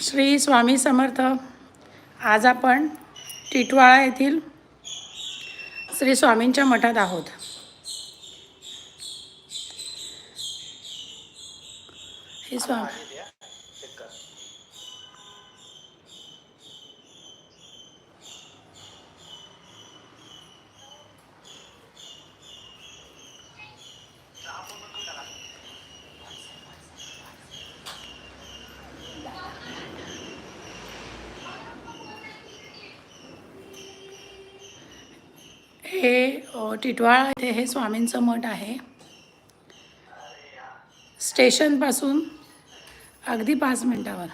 श्री स्वामी समर्थ. आज आपण टिटवाळा येथील श्री स्वामींच्या मठात आहोत. हे स्वामी हे अ, टिटवाळा येथे हे स्वामींचं मठ आहे. स्टेशनपासून अगदी पाच मिनटावर.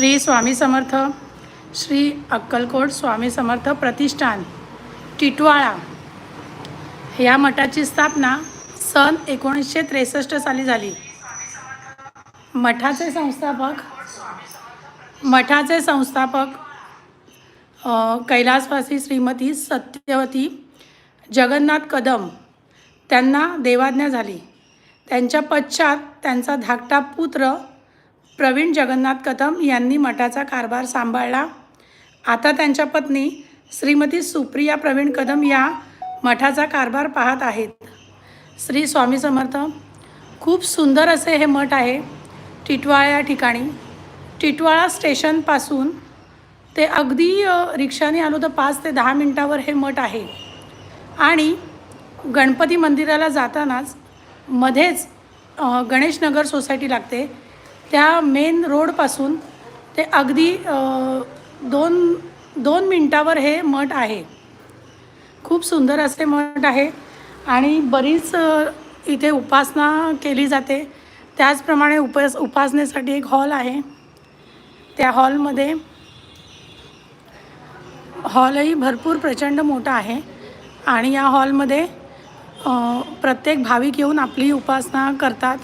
श्री स्वामी समर्थ श्री अक्कलकोट स्वामी समर्थ प्रतिष्ठान टिटवाळा. या मठाची स्थापना सन एकोणीसशे त्रेसष्ट साली झाली. मठाचे संस्थापक मठाचे संस्थापक कैलासवासी श्रीमती सत्यवती जगन्नाथ कदम त्यांना देवाज्ञा झाली. त्यांच्या पश्चात त्यांचा धाकटा पुत्र प्रवीण जगन्नाथ कदम यांनी मठाचा कारभार सांभाळला. आता त्यांच्या पत्नी श्रीमती सुप्रिया प्रवीण कदम या मठाचा कारभार पाहत आहेत. श्री स्वामी समर्थ खूप सुंदर असे हे मठ आहे टिटवाळा या ठिकाणी. टिटवाळा स्टेशनपासून ते अगदी रिक्षाने आलो तर पाच ते दहा मिनटावर हे मठ आहे. आणि गणपती मंदिराला जातानाच मध्येच गणेशनगर सोसायटी लागते. त्या मेन रोडपासून ते अगदी दोन दोन मिनटावर हे मठ आहे. खूप सुंदर असे मठ आहे आणि बरीच इथे उपासना केली जाते. त्याचप्रमाणे उपास उपासनेसाठी एक हॉल आहे. त्या हॉलमध्ये हॉलही भरपूर प्रचंड मोठा आहे आणि या हॉलमध्ये प्रत्येक भाविक येऊन आपली उपासना करतात.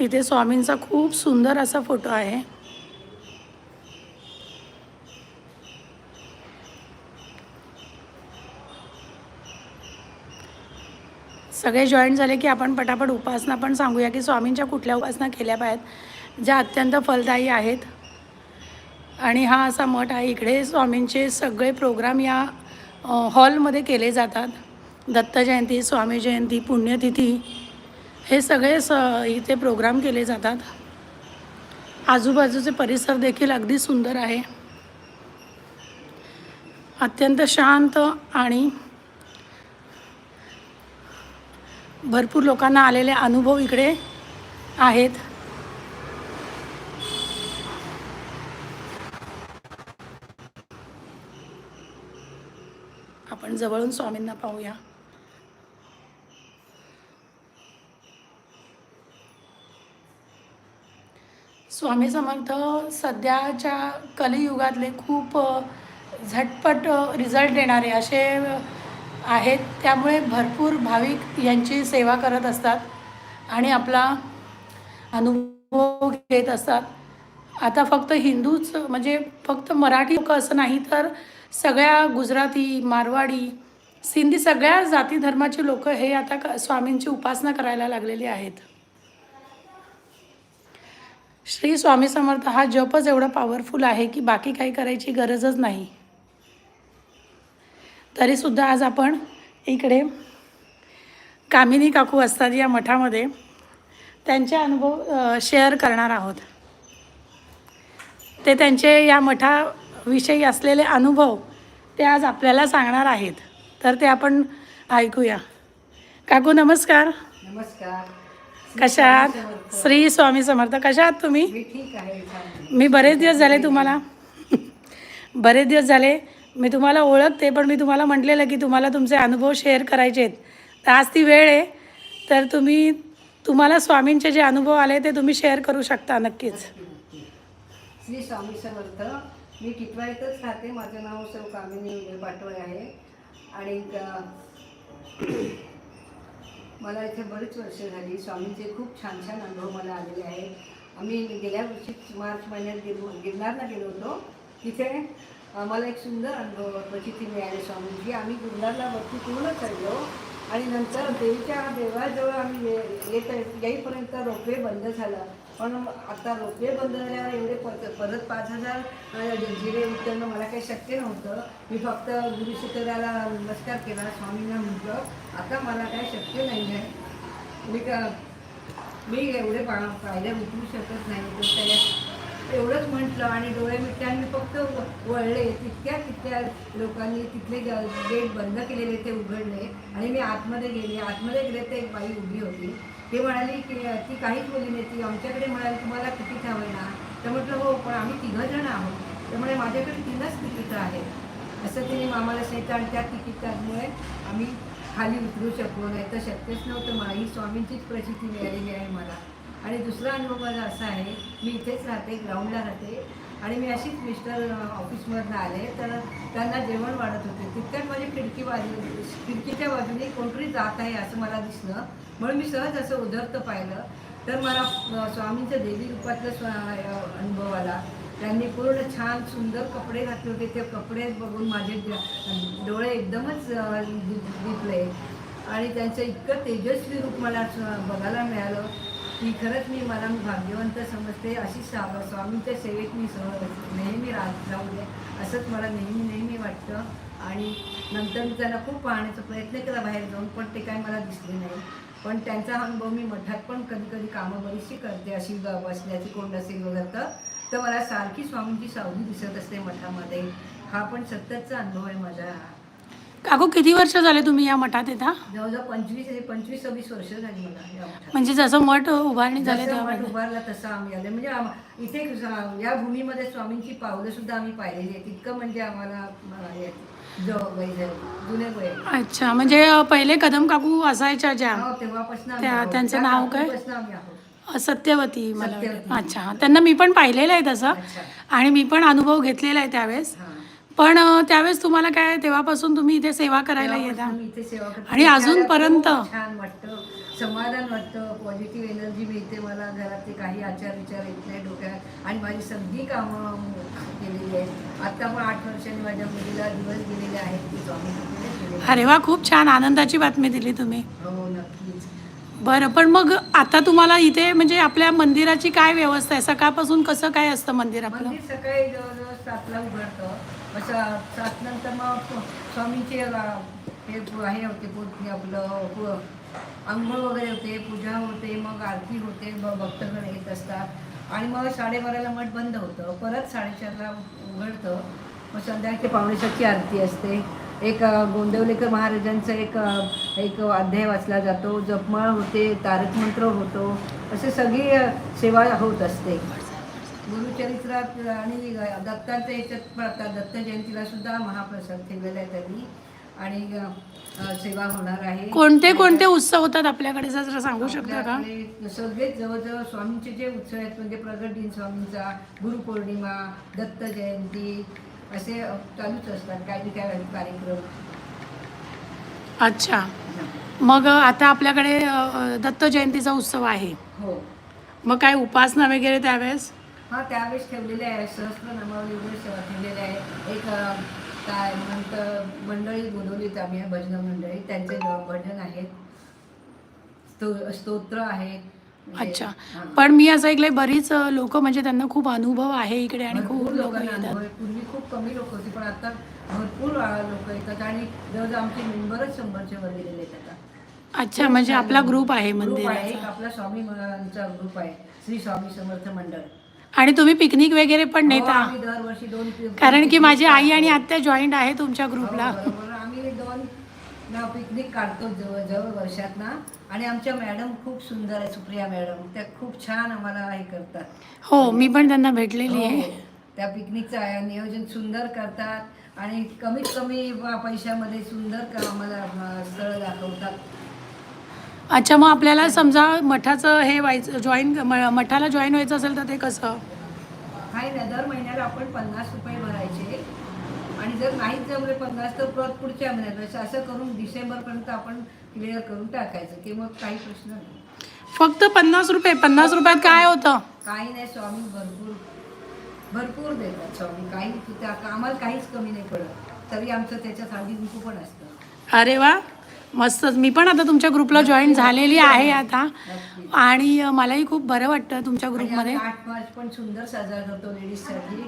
इथे स्वामींचा खूप सुंदर असा फोटो आहे. सगळे जॉईन झाले की आपण पटापट उपासना पण सांगूया की स्वामींच्या कुठल्या उपासना केल्या पाहिजेत ज्या अत्यंत फलदायी आहेत. आणि हा असा मठ आहे इकडे स्वामींचे सगळे प्रोग्राम या हॉलमध्ये केले जातात. दत्त जयंती स्वामी जयंती पुण्यतिथी हे सगळे स इथे प्रोग्राम केले जातात. आजूबाजूचे परिसर देखील अगदी सुंदर आहे. अत्यंत शांत आणि भरपूर लोकांना आलेले अनुभव इकडे आहेत. आपण जवळून स्वामींना पाहूया. स्वामी समर्थ सध्याच्या कलियुगातले खूप झटपट रिझल्ट देणारे असे आहेत. त्यामुळे भरपूर भाविक यांची सेवा करत असतात आणि आपला अनुभव घेत असतात. आता फक्त हिंदूच म्हणजे फक्त मराठी लोक असं नाही तर सगळ्या गुजराती मारवाडी सिंधी सगळ्या जाती धर्माची लोक हे आता स्वामींची उपासना करायला लागलेली आहेत. श्री स्वामी समर्थ हा जपच एवढा पॉवरफुल आहे की बाकी काही करायची गरजच नाही. तरीसुद्धा आज आपण इकडे कामिनी काकू असतात या मठामध्ये त्यांचे अनुभव शेअर करणार आहोत. ते त्यांचे या मठाविषयी असलेले अनुभव ते आज आपल्याला सांगणार आहेत. तर ते आपण ऐकूया. काकू नमस्कार. नमस्कार. कशा आहात श्री स्वामी समर्थ. कशा आहात तुम्ही? मी बरेच दिवस झाले तुम्हाला. बरेच दिवस झाले. मी तुम्हाला ओळखते पण मी तुम्हाला म्हटलेलं की तुम्हाला तुमचे अनुभव शेअर करायचे आहेत. तर आज ती वेळ आहे. तर तुम्ही तुम्हाला स्वामींचे जे अनुभव आले ते तुम्ही शेअर करू शकता नक्कीच. श्री स्वामी समर्थ. मी टिटवाळीतच राहते. माझं नाव सौ कामिनी पाटोळे आहे. आणि मला इथे बरीच वर्ष झाली. स्वामींचे खूप छान छान अनुभव मला आलेले आहेत. आम्ही गेल्या वर्षी मार्च महिन्यात गेलो गिरनारला गेलो होतो. तिथे मला एक सुंदर अनुभव प्रचिती मिळाली स्वामींची. आम्ही गिरनारला वरती पूर्ण चढलो आणि नंतर देवीच्या देवाजवळ आम्ही ये- येत येईपर्यंत रोपवे बंद झालं. पण आता रोपवे बंद झाल्यावर एवढे परत परत पाच हजार जिरे उतरणं मला काही शक्य नव्हतं. मी फक्त गुरुशिखराला नमस्कार केला स्वामींना म्हटलं आता मला काही शक्य नाही आहे मी का मी एवढे पा पायऱ्या उतरू शकत नाही. तर एवढंच म्हटलं आणि डोळे मिटले फक्त वळले. तितक्या तितक्या लोकांनी तिथले गेट बंद केलेले ते उघडले आणि मी आतमध्ये गेले. आतमध्ये गेले ते एक बाई उभी होती. ते म्हणाली की ती काहीच बोलली नाही. ती आमच्याकडे म्हणाली तुम्हाला तिकीट हवं ना? तर म्हटलं हो पण आम्ही तिघं जण आहोत. त्यामुळे माझ्याकडे तीनच तिकीटं आहेत. असं तिने आम्हाला सांगितलं आणि त्या तिकिटामुळे आम्ही खाली उतरू शकलो नाही. तर शक्यच नव्हतं मला ही स्वामींचीच प्रसिद्धी मिळालेली आहे मला. आणि दुसरा अनुभव माझा असा आहे मी इथेच राहते ग्राउंडला राहते. आणि मी अशीच मिस्टर ऑफिसमधनं आले. तर त्यांना जेवण वाढत होते. तितक्यात माझी खिडकी बाजू खिडकीच्या बाजूने कोणतरी जात आहे असं मला दिसलं. म्हणून मी सहज असं उधरतं पाहिलं. तर मला स्वामींचं देवी रूपातलं स्व अनुभव आला त्यांनी पूर्ण छान सुंदर कपडे घातले होते. ते कपडे बघून माझे डोळे एकदमच अ, दिपले आणि त्यांचं इतकं तेजस्वी रूप मला बघायला मिळालं. की खरंच मी मला भाग्यवंत समजते अशी स्वामीच्या सेवेत मी सह नेहमी राहत राहू दे असंच मला नेहमी नेहमी वाटतं. आणि नंतर मी त्यांना खूप पाहण्याचा प्रयत्न केला बाहेर जाऊन पण ते काय मला दिसले नाही. पण त्यांचा अनुभव मी मठात पण कधी कधी कामं बरीचशी करते अशी ग- बसण्याची कोंड असेल वगैरे तर. तर मला सारखी स्वामींची सावली दिसत असते मठामध्ये. हा पण सततचा अनुभव आहे माझा. काकू किती वर्ष झाले तुम्ही या मठात येता? जवळजवळ पंचवीस पंचवीस सव्वीस वर्ष झाली मला या मठात. म्हणजे जसं मठ उभारणी झाले जसं मठ तेव्हा उभारला तसं आम्ही आले म्हणजे आम- इथे स- या भूमीमध्ये स्वामींची पावलं सुद्धा आम्ही पाहिलेली आहेत. इतकं म्हणजे आम्हाला अं, हे जो वय झालं, जुने वय अच्छा म्हणजे अ, पहिले कदम काकू असायच्या ज्या हो, तेव्हापासून आम्ही त्या- आहोत. त्यांचं त्या नाव काय? काळापासून आम्ही आहोत. अ, सत्यवती मला वाटतं. सत्यवती. अच्छा त्यांना मी पण पाहिलेलं आहे तसं. अच्छा. आणि मी पण अनुभव घेतलेला आहे त्यावेळेस. हां. पण त्यावेळेस तुम्हाला काय तेव्हापासून तुम्ही इथे सेवा करायला येता. तेव्हापासून मी इथे सेवा करते. आणि अजूनपर्यंत? छान वाटतं. समाधान वाटतं. पॉझिटिव्ह एनर्जी मिळते मला. घरातले काही आचार विचार येत नाही डोक्यात. आणि माझी सगळी कामं केलेली आहेत. आता पण आठ वर्षांनी माझ्या मुलीला दिवस गेलेले आहेत. की स्वामी कृपेने केलेले अरे वा खूप छान. आनंदाची बातमी दिली तुम्ही. हो नक्कीच. बरं पण मग आता तुम्हाला इथे म्हणजे आपल्या मंदिराची काय व्यवस्था आहे? सकाळपासून कसं काय असतं मंदिर आपलं? मंदिर सकाळी जवळजवळ सातला उघडतं. असं सात नंतर मग स्वामीचे हे हे होते पु- आपलं हो, आंघोळ वगैरे होते पूजा होते मग आरती होते मग भक्तगण येत असतात. आणि मग साडेबाराला मठ बंद होतं. परत साडेचारला उघडतं. मग संध्याकाळी पावणेसातची आरती असते. एक गोंदवलेकर महाराजांचा एक एक अध्याय वाचला जातो. जपमाळ होते तारक मंत्र होतो. असे सगळी सेवा होत असते. गुरुचरित्रात आणि दत्तांच्या याच्यात पण आता दत्त जयंतीला सुद्धा महाप्रसाद ठेवलेला आहे त्यांनी. आणि सेवा होणार आहे. कोणते कोणते उत्सव होतात आपल्याकडे? जर सांगू शकता का? सगळेच जवळजवळ स्वामींचे जे उत्सव आहेत म्हणजे प्रगट दिन स्वामींचा गुरुपौर्णिमा दत्त जयंती असे चालूच असतात. काही काही कार्यक्रम. अच्छा. मग आता आपल्याकडे दत्त जयंतीचा उत्सव आहे. हो. मग काय उपासना वगैरे त्यावेळेस? हा त्यावेळेस ठेवलेले आहे सहस्त्र वगैरे सेवा ठेवलेले आहे. एक काय म्हणतं मंडळी बोलवलीत आम्ही भजन मंडळी. त्यांचे भजन आहेत. स्तो- स्तोत्र आहेत. म्हणजे, अच्छा. पण मी असं ऐकलंय बरीच लोक म्हणजे त्यांना खूप अनुभव आहे इकडे आणि खूप लोक लोकांना येतात. पूर्वी खूप कमी लोक होती पण आता भरपूर लोक येतात आणि जवळजवळ आमचे मेंबरच शंभरच्या वर गेलेले आता. अच्छा म्हणजे आपला ग्रुप आहे मंदिराचा. आपला स्वामी ग्रुप आहे श्री स्वामी समर्थ मंडळ. आणि तुम्ही पिकनिक वगैरे पण हो, नेता. आम्ही दरवर्षी दोन कारण की माझी आई आणि. आत्या जॉईंट आहे तुमच्या हो, ग्रुपला बरोबर. आम्ही दोन ना पिकनिक काढतो जवळ जवळ वर्षात ना आणि आमच्या मॅडम खूप सुंदर आहे सुप्रिया मॅडम त्या खूप छान आम्हाला हे करतात. हो मी पण त्यांना भेटलेली आहे. हो, त्या पिकनिकचं आहे नियोजन सुंदर करतात. आणि कमीत कमी प- पैशामध्ये सुंदर क- आम्हाला अ, स्थळ दाखवतात. अच्छा मग आपल्याला समजा मठाचं हे व्हायचं जॉईन मठाला जॉईन व्हायचं असेल तर ते कसं? काही नाही दर महिन्याला आपण पन्नास रुपये भरायचे. आणि जर नाहीच जमले पन्नास तर परत पुढच्या महिन्यात. असं- असं करून डिसेंबरपर्यंत आपण क्लिअर करून टाकायचं की मग काही प्रश्न नाही. फक्त पन्नास रुपये पन्नास रुपयात काय होतं? काही नाही स्वामी भरपूर. भरपूर देतात स्वामी काही आम्हाला काहीच कमी नाही पडत. तरी आमचं त्याच्यात कुंकू पण असतं. अरे वा! मस्तच मी पण आता तुमच्या ग्रुपला जॉईन झालेली आहे आता. आणि मलाही खूप बरं वाटतं तुमच्या ग्रुपमध्ये. आठ मार्च पण सुंदर साजरा करतो लेडीजसाठी.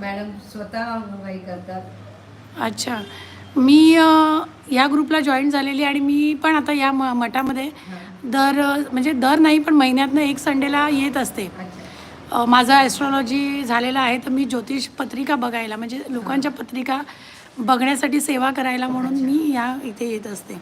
मॅडम स्वतः हे करतात. अच्छा. मी या ग्रुपला जॉईन झालेली आणि मी पण आता या म मठामध्ये दर म्हणजे दर नाही पण महिन्यातनं एक संडेला येत असते. माझा ॲस्ट्रॉलॉजी झालेला आहे तर मी ज्योतिष पत्रिका बघायला म्हणजे लोकांच्या पत्रिका बघण्यासाठी सेवा करायला म्हणून मी या इथे येत असते.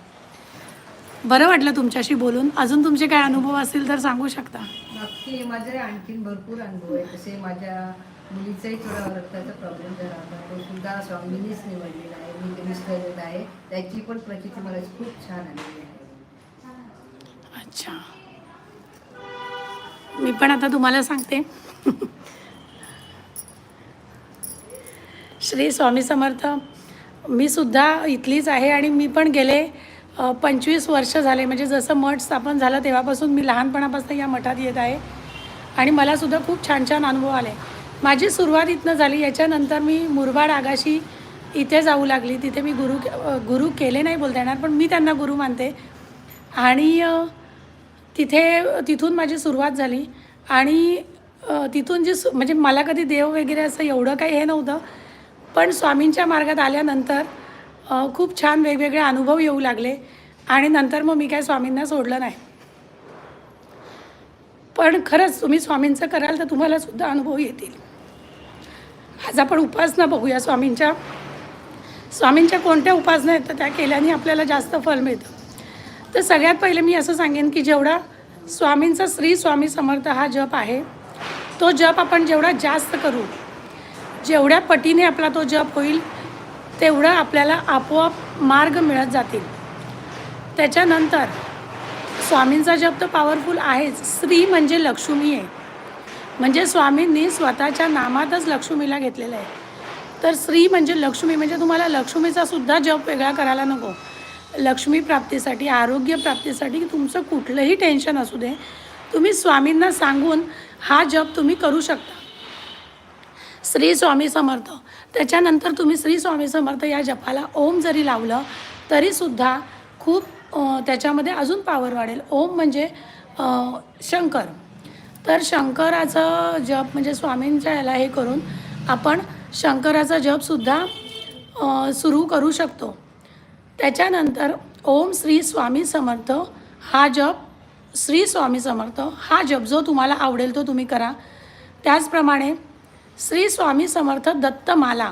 बरं वाटलं तुमच्याशी बोलून. अजून तुमचे काय अनुभव असतील तर सांगू शकता. नक्की माझे आणखीन भरपूर अनुभव आहे तसे माझ्या मुलीचाही थोडा रक्ताचा प्रॉब्लेम झाला होता. तो सुद्धा स्वामींनीच निवडलेला आहे. मी आहे. त्याची पण प्रचिती मला खूप छान आलेली आहे. अच्छा. मी पण आता तुम्हाला सांगते. श्री स्वामी समर्थ. मी सुद्धा इथलीच आहे आणि मी पण गेले पंचवीस वर्ष झाले. म्हणजे जसं मठ स्थापन झालं तेव्हापासून मी लहानपणापासून या मठात येत आहे. आणि मलासुद्धा खूप छान छान अनुभव आले. माझी सुरुवात इथनं झाली. याच्यानंतर मी मुरबाड आगाशी इथे जाऊ लागली. तिथे मी गुरु गुरु केले नाही बोलता येणार पण मी त्यांना गुरु मानते. आणि तिथे तिथून माझी सुरुवात झाली. आणि तिथून जी सु म्हणजे मला कधी देव वगैरे असं एवढं काही हे नव्हतं. पण स्वामींच्या मार्गात आल्यानंतर खूप छान वेगवेगळे अनुभव येऊ लागले आणि नंतर मग मी काय स्वामींना सोडलं नाही. पण खरंच तुम्ही स्वामींचं कराल तर तुम्हाला सुद्धा अनुभव येतील. आज आपण उपासना बघूया स्वामींच्या. स्वामींच्या कोणत्या उपासना आहेत तर त्या केल्याने आपल्याला जास्त फल मिळतं. तर सगळ्यात पहिले मी असं सांगेन की जेवढा स्वामींचा श्री स्वामी समर्थ हा जप आहे तो जप आपण जेवढा जास्त करू जेवढ्या पटीने आपला तो जप होईल तेवढं आपल्याला आपोआप मार्ग मिळत जातील. त्याच्यानंतर स्वामींचा जप तर पॉवरफुल आहेच. श्री म्हणजे लक्ष्मी आहे. म्हणजे स्वामींनी स्वतःच्या नामातच लक्ष्मीला घेतलेलं आहे. तर श्री म्हणजे लक्ष्मी म्हणजे तुम्हाला लक्ष्मीचा सुद्धा जप वेगळा करायला नको. लक्ष्मी प्राप्तीसाठी आरोग्य प्राप्तीसाठी तुमचं कुठलंही टेन्शन असू दे. तुम्ही स्वामींना सांगून हा जप तुम्ही करू शकता. श्री स्वामी समर्थ. त्याच्यानंतर तुम्ही श्री स्वामी समर्थ या जपाला ओम जरी लावलं तरीसुद्धा खूप त्याच्यामध्ये अजून पावर वाढेल. ओम म्हणजे शंकर. तर शंकराचं जप म्हणजे स्वामींच्या याला हे करून आपण शंकराचा जपसुद्धा सुरू करू शकतो. त्याच्यानंतर ओम श्री स्वामी समर्थ हा जप श्री स्वामी समर्थ हा जप जो तुम्हाला आवडेल तो तुम्ही करा. त्याचप्रमाणे श्री स्वामी समर्थ दत्तमाला.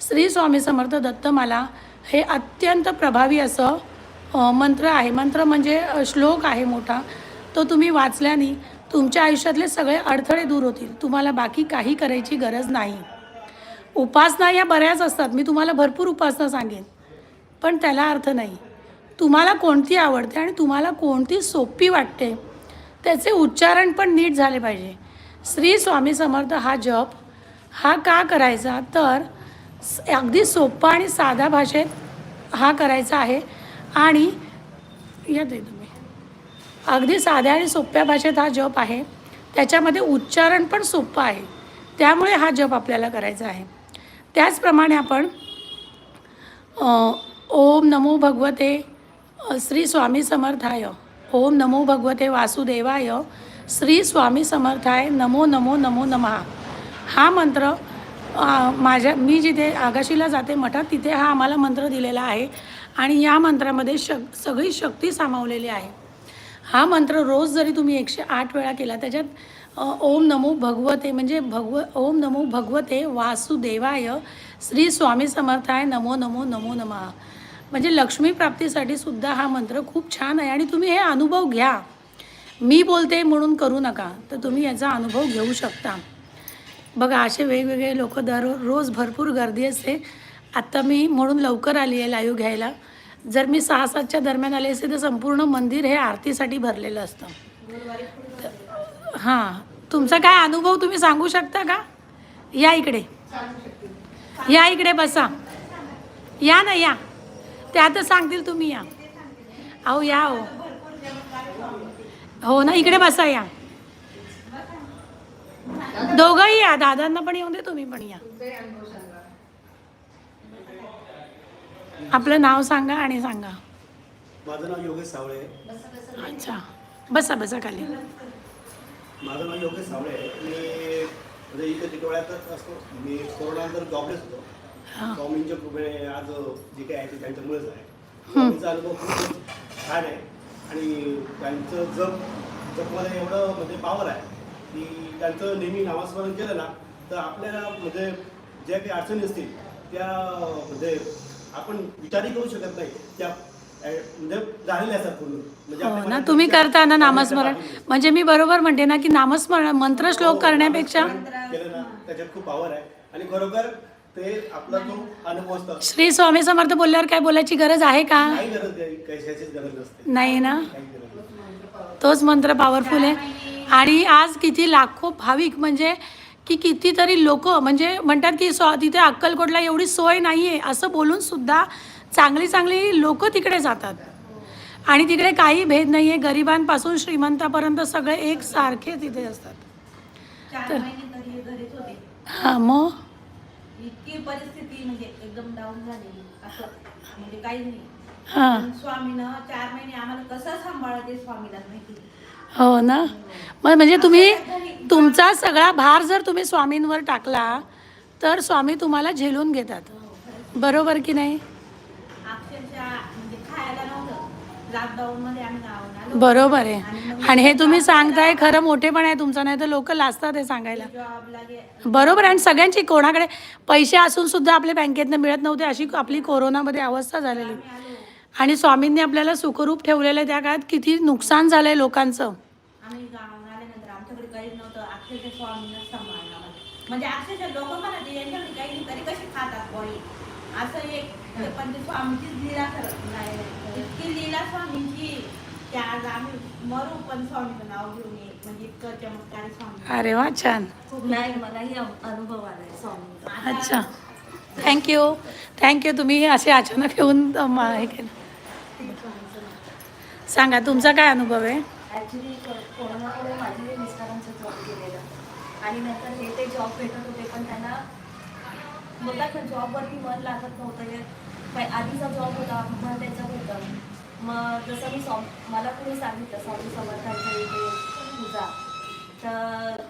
श्री स्वामी समर्थ दत्तमाला हे अत्यंत प्रभावी असं मंत्र आहे. मंत्र म्हणजे श्लोक आहे मोठा. तो तुम्ही वाचल्याने तुमच्या आयुष्यातले सगळे अडथळे दूर होतील. तुम्हाला बाकी काही करायची गरज नाही. उपासना या बऱ्याच असतात. मी तुम्हाला भरपूर उपासना सांगेन. पण त्याला अर्थ नाही. तुम्हाला कोणती आवडते आणि तुम्हाला कोणती सोपी वाटते त्याचे उच्चारण पण नीट झाले पाहिजे. श्री स्वामी समर्थ हा जप हा का करायचा? तर अगदी सोपा आणि साध्या भाषेत हा करायचा आहे. आणि या दे तुम्ही. अगदी साध्या आणि सोप्या भाषेत हा जप आहे. त्याच्यामध्ये उच्चारण पण सोपं आहे. त्यामुळे हा जप आपल्याला करायचा आहे. त्याचप्रमाणे आपण ओम नमो भगवते श्री स्वामी समर्थाय. ओम नमो भगवते वासुदेवाय. श्री स्वामी समर्थाय नमो नमो नमो नमः. हा मंत्र माझ्या मी जिथे आगाशीला जाते मठात तिथे हा आम्हाला मंत्र दिलेला आहे. आणि या मंत्रामध्ये शक सगळी शक्ती सामावलेली आहे. हा मंत्र रोज जरी तुम्ही एकशे आठ वेळा केला त्याच्यात ओम नमो भगवते म्हणजे भगव ओम नमो भगवते वासुदेवाय श्री स्वामी समर्थाय नमो नमो नमो नमः. म्हणजे लक्ष्मी प्राप्तीसाठी सुद्धा हा मंत्र खूप छान आहे. आणि तुम्ही हे अनुभव घ्या. मी बोलते म्हणून करू नका तर तुम्ही याचा अनुभव घेऊ शकता. बघा असे वेगवेगळे लोक दर रोज भरपूर गर्दी असते. आत्ता मी म्हणून लवकर आली आहे लाईव्ह घ्यायला. जर मी सहा सातच्या दरम्यान आले असते तर संपूर्ण मंदिर हे आरतीसाठी भरलेलं असतं. हां. तुमचा काय अनुभव तुम्ही सांगू शकता का? या इकडे. या इकडे बसा. या ना या. ते आता सांगतील तुम्ही या. अहो या हो हो ना इकडे बसा या. दोघंही या दादांना पण येऊन दे तुम्ही पण या. आपलं नाव सांगा आणि सांगा. माझं नाव योगेश सावळे. अच्छा. बसा बसा खाली. माझं नाव योगेश सावळे. आहे मी म्हणजे इथे टिटोळ्यातच असतो. मी कोरोनानंतर जॉबलेस होतो. हां. स्वामींच्या कृपेने आज जे काही आहे ते त्यांच्यामुळेच आहे. स्वामींचा अनुभव खूप छान आहे. आणि त्यांचं जप जपमध्ये एवढं म्हणजे पावर आहे. की त्यांचं नेहमी नामस्मरण केलं ना तर आपल्याला म्हणजे ज्या काही अडचणी असतील त्या म्हणजे आपण विचारही करू शकत नाही. त्या म्हणजे म्हणजे हो ना तुम्ही करता ना नामस्मरण. म्हणजे मी बरोबर म्हणते ना की नामस्मरण मंत्र श्लोक करण्यापेक्षा केलं ना त्याच्यात खूप पावर आहे. आणि खरोखर ते आपला जो अनुभव असतो. श्री स्वामी समर्थ बोलल्यावर काय बोलायची गरज आहे का? काही गरज नाही कशाचीच गरज नसते नाही ना? काही गरज नसते तोच मंत्र पॉवरफुल आहे. आणि आज किती लाखो भाविक म्हणजे की कितीतरी लोक म्हणजे म्हणतात की स्व तिथे अक्कलकोटला एवढी सोय नाही आहे असं बोलून सुद्धा चांगली चांगली लोक तिकडे जातात. आणि तिकडे काही भेद नाही आहे गरिबांपासून श्रीमंतापर्यंत सगळे एक सारखे तिथे असतात. चार महिने तरी घरीच होते. हां मग? इतकी परिस्थिती म्हणजे एकदम डाऊन झालेली असं म्हणजे काहीच नाही. हां. स्वामीनं चार महिने आम्हाला कसं सांभाळलं ते स्वामीलाच माहिती? हो ना. मग म्हणजे तुम्ही तुमचा सगळा भार जर तुम्ही स्वामींवर टाकला तर स्वामी तुम्हाला झेलून घेतात. बरोबर की नाही? अक्षरशः म्हणजे खायला नव्हतं. लॉकडाऊन मध्ये आम्ही बरोबर आहे. आणि हे तुम्ही सांगताय खरं मोठेपण आहे तुमचं नाही तर लोक लाजतात हे सांगायला. बरोबर आणि सगळ्यांची कोणाकडे पैसे असून सुद्धा आपल्या बँकेतनं मिळत नव्हते अशी आपली कोरोनामध्ये अवस्था झालेली. आणि स्वामींनी आपल्याला सुखरूप ठेवलेलं आहे त्या काळात किती नुकसान झालंय लोकांचं. म्हणजे लोक असं एक पण स्वामीचीच लीला खरं नाही नाही. इतकी लीला स्वामींची. की आज आम्ही मरू पण स्वामीचं नाव घेऊन ये. म्हणजे इतकं चमत्कारी स्वामी अरे वा छान. नाही मलाही अनुभव आलाय अच्छा. थँक्यू थँक्यू तुम्ही असे अचानक येऊन हे केलं. सांगा तुमचा काय अनुभव आहे? ॲक्च्युली कोरोनामुळे माझे मिस्टरांचं जॉब केलेलं आणि नंतर हे ते जॉब भेटत होते पण त्यांना बोलतात ना जॉबवरती मन लागत नव्हतं. हे पै- आधीचा जॉब होता मन त्याच्यात होतं. मग जसं मी स्वाम मला कोणी सांगितलं स्वामी समर्थांच्या इथे तुझा तर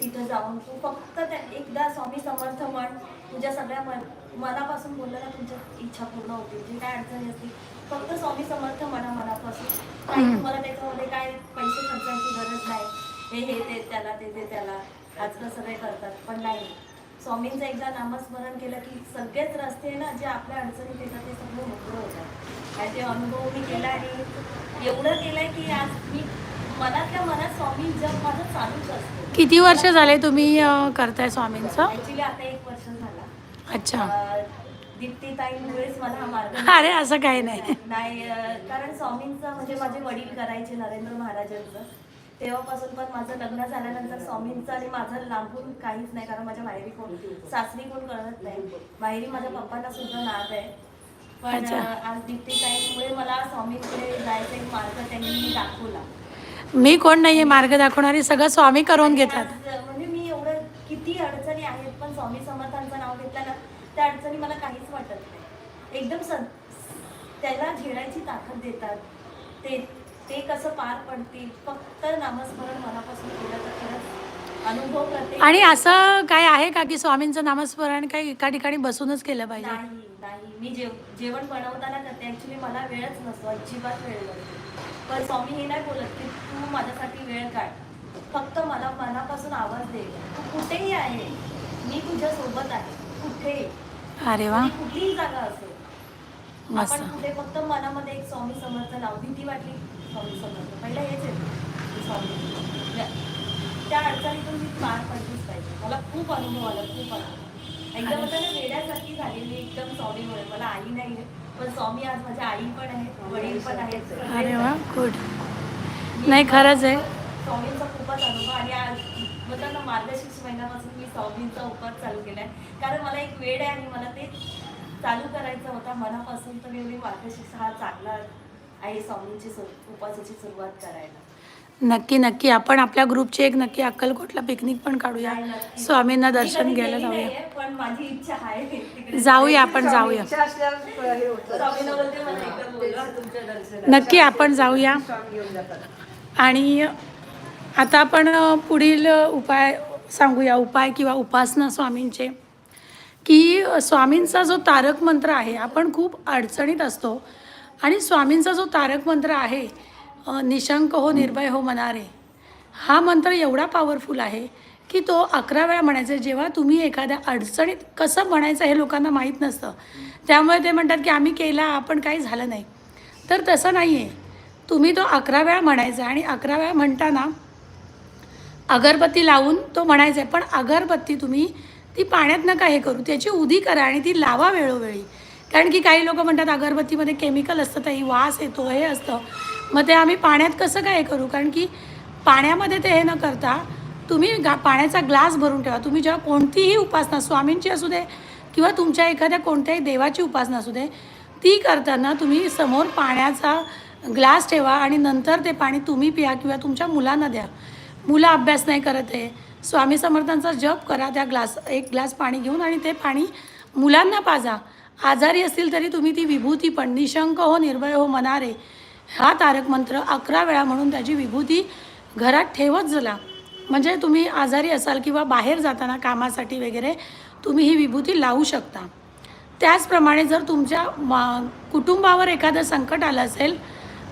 तिथं जाऊन तू फक्त त्या एकदा स्वामी समर्थ म्हण. तुझ्या सगळ्या मन मनापासून बोललं ना तुमच्या इच्छा पूर्ण होतील. जे काय अडचणी असतील फक्त स्वामी समर्थ म्हणा मनापासून. काही तुम्हाला त्याच्यामध्ये काय पैसे खर्चायची गरज नाही. हे हे ते त्याला ते ते त्याला. आजकाल सगळे करतात. पण नाही. स्वामींचं एकदा नामस्मरण केलं की सगळेच रस्ते ना जे आपल्या अडचणीत येतात ते सगळे मोकळे होतात. आणि ते अनुभव मी केला आणि एवढं केलंय की आज मी मनातल्या मनात स्वामी जग माझं चालूच असतो. किती वर्ष झाले तुम्ही करताय स्वामींचं? ऍक्च्युली आता एक वर्ष झाला. अच्छा. दीप्तीताईंमुळेच मला हा मार्ग अरे असं काही नाही. नाही कारण स्वामींचं म्हणजे माझे वडील करायचे नरेंद्र महाराजांचं. तेव्हापासून पण माझं लग्न झाल्यानंतर स्वामींचं आणि माझं लांबून काहीच नाही कारण माझ्या माहेरी कोण सासरी कोण कळत नाही. माहेरी माझ्या पप्पांना सुद्धा नाद आहे. पण आज दीप्तीताईंमुळे मला स्वामींकडे जायचा एक मार्ग त्यांनी दाखवला. मी कोण नाहीये मार्ग दाखवणारी सगळं स्वामी करून घेतात. म्हणजे मी एवढं किती अडचणी आहेत पण स्वामी समर्थांचं नाव घेतलं ना त्या अडचणी मला काहीच वाटत नाही. एकदम स त्याला झेडायची ताकद देतात. ते ते कसं पार पडतील? फक्त नामस्मरण मनापासून केलं तर खरंच अनुभव प्रत्येक आणि असं काय आहे का की स्वामींचं नामस्मरण काही एका ठिकाणी बसूनच केलं पाहिजे? नाही नाही. मी जेव जेवण बनवताना करते. ॲक्च्युली मला वेळच नसतो. अजिबात वेळ नसतो पण स्वामी हे नाही बोलत की तू माझ्यासाठी वेळ काढ. फक्त मला मनापासून आवाज दे. तू कुठेही आहे. मी तुझ्या सोबत आहे. कुठेही अरे वा. ती कुठलीही जागा असेल मस्त. आपण कुठे? फक्त मनामध्ये एक स्वामी समर्थ नाव भीती वाटली. स्वामी समर्थ पहिलं हेच आहे. की स्वामी या- त्या अडचणीतून मी पार पडलीच पाहिजे. मला खूप अनुभव आला खूप अनुभव एकदम आता वेड्यासारखी झालेली एकदम स्वामीमुळे मला आई नाही आहे. पण स्वामी आज माझ्या आई पण आहे वडील पण आहेत. अरे वा गुड नाही खरंच आहे. स्वामींचा खूपच अनुभव आणि आज म्हणतात ना मार्गशीर्ष महिन्यापासून मी स्वामींचा उपवास चालू केलाय. कारण मला एक वेळ आहे आणि मला ते चालू करायचा होता. मनापासून तर मी मार्गशीर्ष हा चांगला स्वामींची सुरुवात करायला. नक्की नक्की. आपण आपल्या ग्रुपची एक नक्की अक्कलकोटला पिकनिक पण काढूया. स्वामींना दर्शन घ्यायला जाऊया. पण माझी इच्छा आहे. तिकडे जाऊया आपण जाऊया. इच्छा असल्यावर हे होतं. स्वामींना बोलते मला एकदा बोलवा तुमच्या दर्शनाला. नक्की आपण जाऊया. स्वामी घेऊन जातात. आणि आता आपण पुढील उपाय सांगूया. उपाय किंवा उपासना स्वामींचे. की स्वामींचा जो तारक मंत्र आहे आपण खूप अडचणीत असतो. आणि स्वामींचा जो तारक मंत्र आहे निशंक हो निर्भय हो मनारे हा मंत्र एवढा पॉवरफुल आहे की तो अकरा वेळा म्हणायचा. जेव्हा तुम्ही एखाद्या अडचणीत कसं म्हणायचं हे लोकांना माहीत नसतं. त्यामुळे ते म्हणतात की आम्ही केला आपण काही झालं नाही. तर तसं नाही आहे तुम्ही तो अकरा वेळा म्हणायचा आणि अकरा वेळा म्हणताना अगरबत्ती लावून तो म्हणायचा आहे. पण अगरबत्ती तुम्ही ती पाण्यात नका हे करू? त्याची उदी करा आणि ती लावा वेळोवेळी. कारण की काही लोक म्हणतात अगरबत्तीमध्ये केमिकल असतं ताई वास येतो हे असतं. मग ते आम्ही पाण्यात कसं काय हे करू? कारण की पाण्यामध्ये ते हे न करता तुम्ही गा पाण्याचा ग्लास भरून ठेवा. तुम्ही जेव्हा कोणतीही उपासना स्वामींची असू दे किंवा तुमच्या एखाद्या कोणत्याही देवाची उपासना असू दे ती करताना तुम्ही समोर पाण्याचा ग्लास ठेवा आणि नंतर ते पाणी तुम्ही पिया किंवा तुमच्या मुलांना द्या. मुलं अभ्यास नाही करत आहे. स्वामी समर्थांचा जप करा त्या ग्लास एक ग्लास पाणी घेऊन आणि ते पाणी मुलांना पाजा. आजारी असतील तरी तुम्ही ती विभूती पण निशंक हो निर्भय हो मनारे. हा तारक मंत्र अकरा वेळा म्हणून त्याची विभूती घरात ठेवत जला म्हणजे तुम्ही आजारी असाल किंवा बाहेर जाताना कामासाठी वगैरे तुम्ही ही विभूती लावू शकता. त्याचप्रमाणे जर तुमच्या मा कुटुंबावर एखादं संकट आलं असेल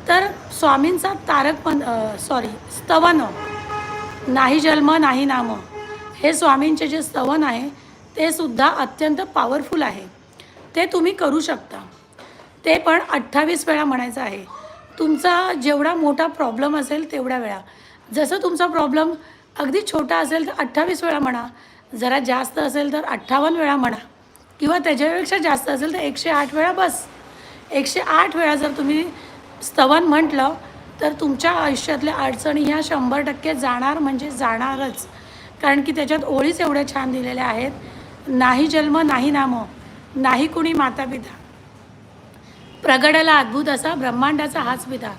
तर स्वामींचा तारक मन सॉरी स्तवन हो. नाही जन्म नाही नाम हो. हे. स्वामींचे जे स्तवन आहे ते सुद्धा अत्यंत पॉवरफुल आहे. ते तुम्ही करू शकता. ते पण अठ्ठावीस वेळा म्हणायचं आहे. तुमचा जेवढा मोठा प्रॉब्लेम असेल तेवढ्या वेळा. जसं तुमचा प्रॉब्लेम अगदी छोटा असेल तर अठ्ठावीस वेळा म्हणा जरा जास्त असेल तर अठ्ठावन्न वेळा म्हणा किंवा त्याच्यापेक्षा जास्त असेल तर एकशे आठ वेळा बस. एकशे आठ वेळा जर तुम्ही स्तवन म्हटलं तर तुमच्या आयुष्यातल्या अडचणी ह्या शंभर टक्के जाणार म्हणजे जाणारच. कारण की त्याच्यात ओळीच एवढ्या छान दिलेल्या आहेत. नाही जन्म नाही नामं. नाही कुणी माता पिता. प्रगडला अद्भुत असा ब्रह्मांडाचा हाच पिता.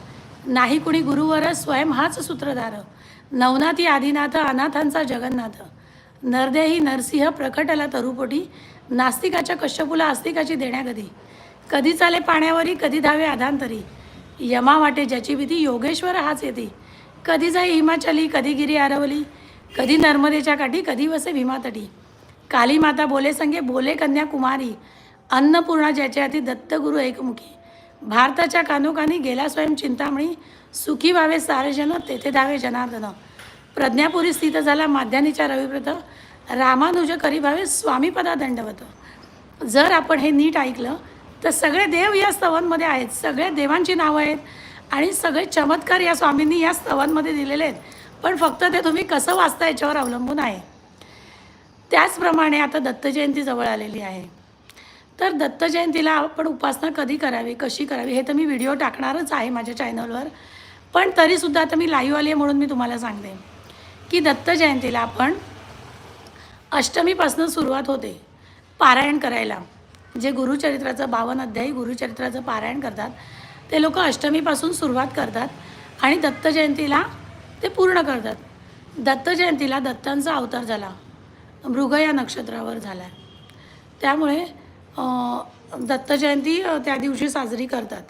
नाही कुणी गुरुवर स्वयं हाच सूत्रधार. नवनाथी आदिनाथ अनाथांचा जगन्नाथ. नरदेही नरसिंह प्रकटला तरुपोटी नास्तिकाच्या कश्यपूला आस्तिकाची देण्यागधी कधी चाले पाण्यावरी कधी धावे आधांतरी यमा वाटे ज्याची भीती योगेश्वर हाच येते. कधी जाई हिमाचली कधी गिरी आरवली. कधी नर्मदेच्या काठी कधी वसे भीमातटी. काली माता बोले संगे बोले कन्याकुमारी अन्नपूर्णा ज्याच्या हाती दत्तगुरु एकमुखी. भारताच्या कानोकानी गेला स्वयं चिंतामणी सुखी व्हावे सारे जन तेथे धावे जनार्दन. प्रज्ञापुरी स्थित झाला माध्यानीच्या रविव्रत रामानुज करी भावे स्वामीपदा दंडवत जर आपण हे नीट ऐकलं तर सगळे देव या स्तवांमध्ये आहेत सगळे देवांची नावं आहेत आणि सगळे चमत्कार या स्वामींनी या स्तवांमध्ये दिलेले आहेत. पण फक्त ते तुम्ही कसं वाचता याच्यावर अवलंबून आहे? त्याचप्रमाणे आता दत्तजयंती जवळ आलेली आहे. तर दत्त जयंतीला आपण उपासना कधी करावी कशी करावी हे तर मी व्हिडिओ टाकणारच आहे माझ्या चॅनलवर. पण तरीसुद्धा आता मी लाईव्ह आली आहे म्हणून मी तुम्हाला सांगते की दत्त जयंतीला आपण अष्टमीपासून सुरुवात होते पारायण करायला. जे गुरुचरित्राचं बावन अध्यायी गुरुचरित्राचं पारायण करतात ते लोक अष्टमीपासून सुरुवात करतात आणि दत्त जयंतीला ते पूर्ण करतात. दत्त जयंतीला दत्तांचा अवतार झाला. मृग या नक्षत्रावर झाला आहे त्यामुळे दत्तजयंती त्या दिवशी साजरी करतात.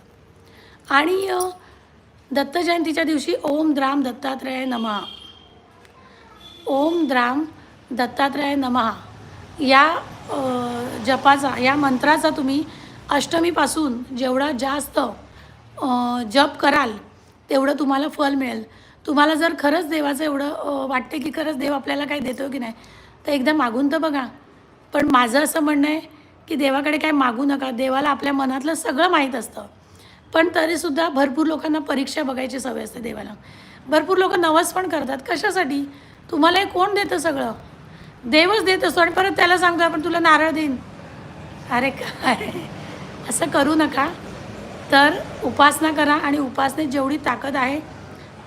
आणि दत्तजयंतीच्या दिवशी ओम द्राम दत्तात्रय नमः. ओम द्राम दत्तात्रय नमः. या जपाचा या मंत्राचा तुम्ही अष्टमीपासून जेवढा जास्त जप कराल तेवढं तुम्हाला फल मिळेल. तुम्हाला जर खरंच देवाचं एवढं वाटते की खरंच देव आपल्याला काही देतो की नाही तर एकदा मागून तर बघा. पण माझं असं म्हणणं आहे की देवाकडे काय मागू नका. देवाला आपल्या मनातलं सगळं माहीत असतं. पण तरीसुद्धा भरपूर लोकांना परीक्षा बघायची सवय असते देवाला. भरपूर लोक नवस पण करतात. कशासाठी? तुम्हाला हे कोण देतं सगळं? देवच देत असतो आणि परत त्याला सांगतो आपण तुला नारळ देईन. अरे काय असं करू नका. तर उपासना करा आणि उपासनेत जेवढी ताकद आहे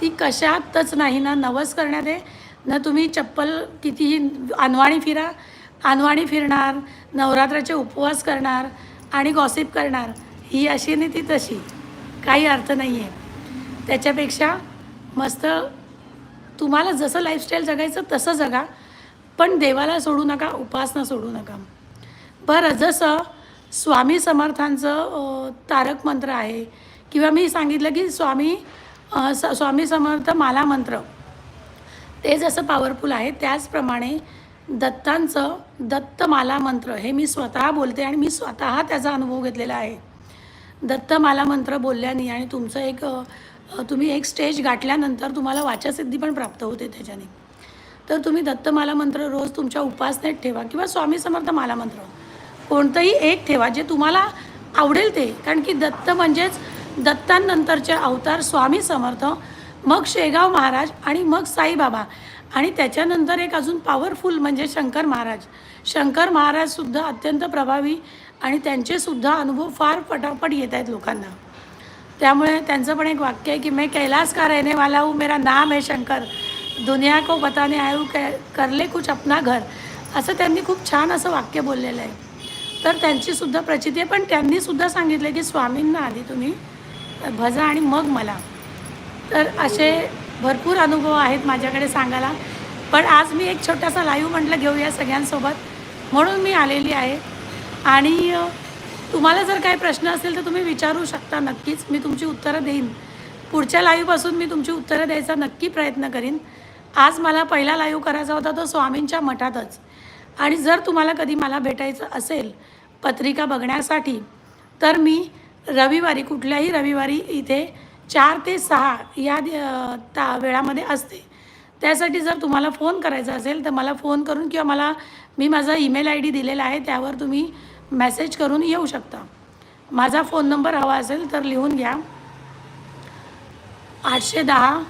ती कशातच नाही ना नवस करण्यात आहे. ना तुम्ही चप्पल कितीही अनवाणी फिरा अनवाणी फिरणार नवरात्राचे उपवास करणार आणि गॉसिप करणार ही अशी नाही ती तशी. काही अर्थ नाही आहे त्याच्यापेक्षा मस्त तुम्हाला जसं लाईफस्टाईल जगायचं तसं जगा पण देवाला सोडू नका उपासना सोडू नका. बरं जसं स्वामी समर्थांचं तारक मंत्र आहे किंवा मी सांगितलं की स्वामी स स्वामी समर्थ माला मंत्र. ते जसं पॉवरफुल आहे त्याचप्रमाणे दत्तांचं दत्तमाला मंत्र हे मी स्वतः बोलते आणि मी स्वतः त्याचा अनुभव घेतलेला आहे. दत्तमाला मंत्र बोलल्याने आणि तुमचं एक तुम्ही एक स्टेज गाठल्यानंतर तुम्हाला वाचासिद्धी पण प्राप्त होते त्याच्याने. तर तुम्ही दत्तमाला मंत्र रोज तुमच्या उपासनेत ठेवा किंवा स्वामी समर्थ माला मंत्र. कोणतंही एक ठेवा जे तुम्हाला आवडेल ते. कारण की दत्त म्हणजेच दत्तांनंतरचे अवतार स्वामी समर्थ मग शेगाव महाराज आणि मग साईबाबा. आणि त्याच्यानंतर एक अजून पॉवरफुल म्हणजे शंकर महाराज. शंकर महाराजसुद्धा अत्यंत प्रभावी आणि त्यांचेसुद्धा अनुभव फार पटापट येत आहेत लोकांना. त्यामुळे त्यांचं पण एक वाक्य आहे की मैं कैलास का रहने वाला हूँ मेरा नाम है शंकर. दुनिया को बताने आय हूँ कै करले कुछ अपना घर. असं त्यांनी खूप छान असं वाक्य बोललेलं आहे. तर त्यांचीसुद्धा प्रचिती आहे. पण त्यांनीसुद्धा सांगितलं की स्वामींना आधी तुम्ही भजा आणि मग मला. तर असे भरपूर अनुभव आहेत माझ्याकडे सांगायला. पण आज मी एक छोटासा लाईव्ह म्हटलं घेऊया सगळ्यांसोबत. म्हणून मी आलेली आहे. आणि तुम्हाला जर काही प्रश्न असेल तर तुम्ही विचारू शकता नक्कीच. मी तुमची उत्तरं देईन. पुढच्या लाईव्हपासून मी तुमची उत्तरं द्यायचा नक्की प्रयत्न करीन. आज मला पहिला लाईव्ह करायचा होता तो स्वामींच्या मठातच. आणि जर तुम्हाला कधी मला भेटायचं असेल पत्रिका बघण्यासाठी तर मी रविवारी कुठल्याही रविवारी इथे चार ते सहा या ता वेळामध्ये असते. त्यासाठी जर तुम्हाला फोन करायचा असेल तर मला फोन करून किंवा मला मी माझा ईमेल आय डी दिलेला आहे त्यावर तुम्ही मेसेज करून येऊ शकता. माझा फोन नंबर हवा असेल तर लिहून घ्या. आठशे दहा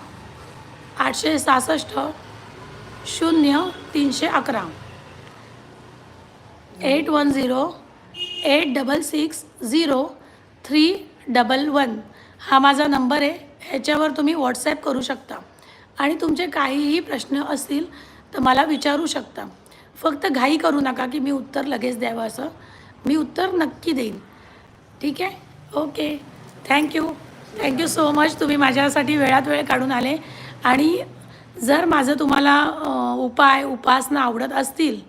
आठशे सहासष्ट शून्य तीनशे अकरा. Eight one zero eight double six zero three double one. हा माझा नंबर आहे. ह्याच्यावर तुम्ही व्हॉट्सॲप करू शकता. आणि तुमचे काहीही प्रश्न असतील तर मला विचारू शकता. फक्त घाई करू नका की मी उत्तर लगेच द्यावं असं. मी उत्तर नक्की देईन. ठीक आहे? Okay. Thank you thank you so much तुम्ही माझ्यासाठी वेळात वेळ काढून आले. आणि जर माझं तुम्हाला उपाय उपासना आवडत असतील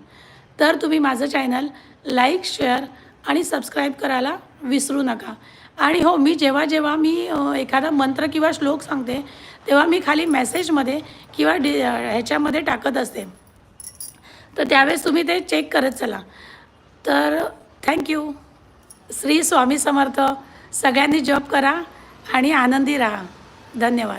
तर तुम्ही माझं चॅनल लाईक शेअर आणि सबस्क्राईब करायला विसरू नका. आणि हो मी जेव्हा जेव्हा मी एखादा मंत्र किंवा श्लोक सांगते तेव्हा मी खाली मेसेजमध्ये किंवा डि ह्याच्यामध्ये टाकत असते. तर त्यावेळेस तुम्ही ते चेक करत चला. तर थँक्यू श्री स्वामी समर्थ. सगळ्यांनी जप करा आणि आनंदी राहा. धन्यवाद.